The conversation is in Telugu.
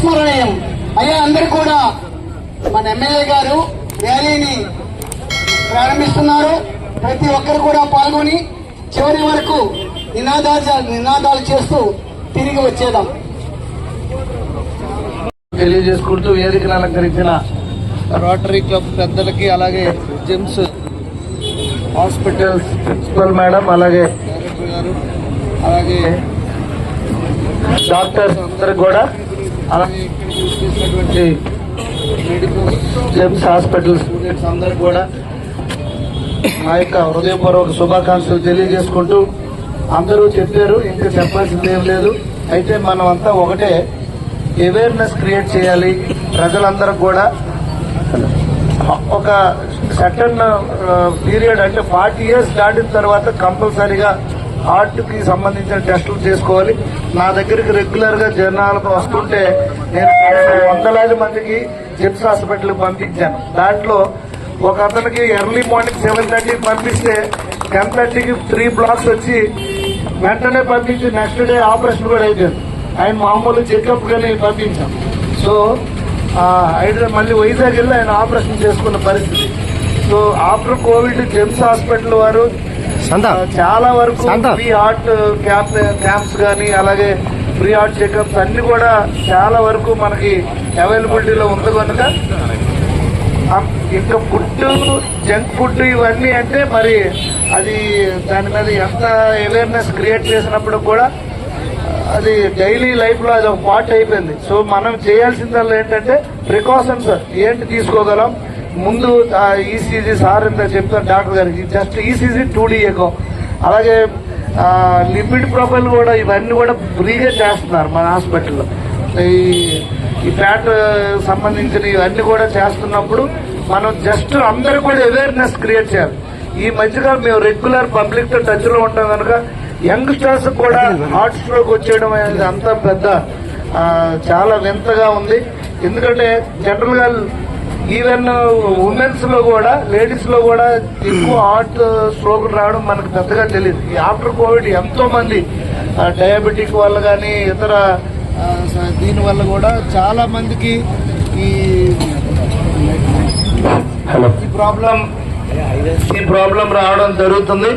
శ్రీ చిరస్మరణీయం అయ్యా అందరు కూడా మన ఎమ్మెల్యే గారు ర్యాలీని ప్రారంభిస్తున్నారు. ప్రతి ఒక్కరు కూడా పాల్గొని చివరి వరకు నినాదాలు నినాదాలు చేస్తూ తిరిగి వచ్చేద్దాం. తెలియజేసుకుంటూ వేదికను అలంకరించిన రోటరీ క్లబ్ పెద్దలకి అలాగే జిమ్స్ హాస్పిటల్స్ ప్రిన్సిపల్ మేడం అలాగే డైరెక్టర్ గారు అలాగే డాక్టర్స్ అందరికి కూడా అలాగే మెడికల్ జెమ్స్ హాస్పిటల్ స్టూడెంట్స్ అందరూ కూడా మా యొక్క హృదయపూర్వక శుభాకాంక్షలు తెలియజేసుకుంటూ అందరూ చెప్పారు ఇంకా చెప్పాల్సింది ఏం లేదు. అయితే మనం అంతా ఒకటే అవేర్నెస్ క్రియేట్ చేయాలి. ప్రజలందరూ కూడా ఒక సటన్ పీరియడ్ అంటే ఫార్టీ ఇయర్స్ దాటిన తర్వాత కంపల్సరీగా హార్ట్కి సంబంధించిన టెస్టులు చేసుకోవాలి. నా దగ్గరికి రెగ్యులర్గా జనాలకు వస్తుంటే నేను వందలాది మందికి జిప్స్ హాస్పిటల్కి పంపించాను. దాంట్లో ఒక అతనికి ఎర్లీ మార్నింగ్ సెవెన్ థర్టీకి పంపిస్తే టెన్ థర్టీకి త్రీ బ్లాక్స్ వచ్చి వెంటనే పంపించి నెక్స్ట్ డే ఆపరేషన్ కూడా అయిపోయింది. ఆయన మామూలు చెకప్ కానీ పంపించాం. సో ఆ, హైదరాబాద్ మళ్ళీ వైజాగ్ వెళ్ళి ఆయన ఆపరేషన్ చేసుకున్న పరిస్థితి. So after covid GEMS hospital వారు చాలా వరకు ఫ్రీ హార్ట్ క్యాంప్ క్యాంప్స్ కానీ అలాగే ఫ్రీ హార్ట్ చెకప్స్ అన్ని కూడా చాలా వరకు మనకి అవైలబిలిటీలో ఉంది కనుక. ఇంకా ఫుడ్ జంక్ ఫుడ్ ఇవన్నీ అంటే మరి అది దాని మీద ఎంత అవేర్నెస్ క్రియేట్ చేసినప్పుడు కూడా అది డైలీ లైఫ్లో అది ఒక పార్ట్ అయిపోయింది. సో మనం చేయాల్సిందల్లా ఏంటంటే ప్రికాషన్స్ ఏంటి తీసుకోగలం? ముందు ఈసీజీ సార్ ఇంత చెప్తారు డాక్టర్ గారికి. Just ECG two D echo అలాగే లిపిడ్ ప్రొఫైల్ కూడా ఇవన్నీ కూడా ఫ్రీగా చేస్తున్నారు మన హాస్పిటల్లో. ఈ ఈ ఫ్యాట్ సంబంధించిన ఇవన్నీ కూడా చేస్తున్నప్పుడు మనం జస్ట్ అందరూ కూడా అవేర్నెస్ క్రియేట్ చేయాలి. ఈ మధ్యగా మేము రెగ్యులర్ పబ్లిక్తో టచ్లో ఉంటాం కనుక యంగ్స్టర్స్ కూడా హార్ట్ స్ట్రోక్ వచ్చేయడం అనేది అంత పెద్ద చాలా వింతగా ఉంది. ఎందుకంటే జనరల్గా ఈవెన్ ఉమెన్స్లో కూడా లేడీస్లో కూడా ఎక్కువ హార్ట్ స్ట్రోక్ రావడం మనకు పెద్దగా తెలియదు ఈ ఆఫ్టర్ కోవిడ్ ఎంతో మంది డయాబెటిక్ వల్ల కానీ ఇతర దీని వల్ల కూడా చాలా మందికి ఈ ఈ ప్రాబ్లం ఈ ప్రాబ్లం రావడం జరుగుతుంది.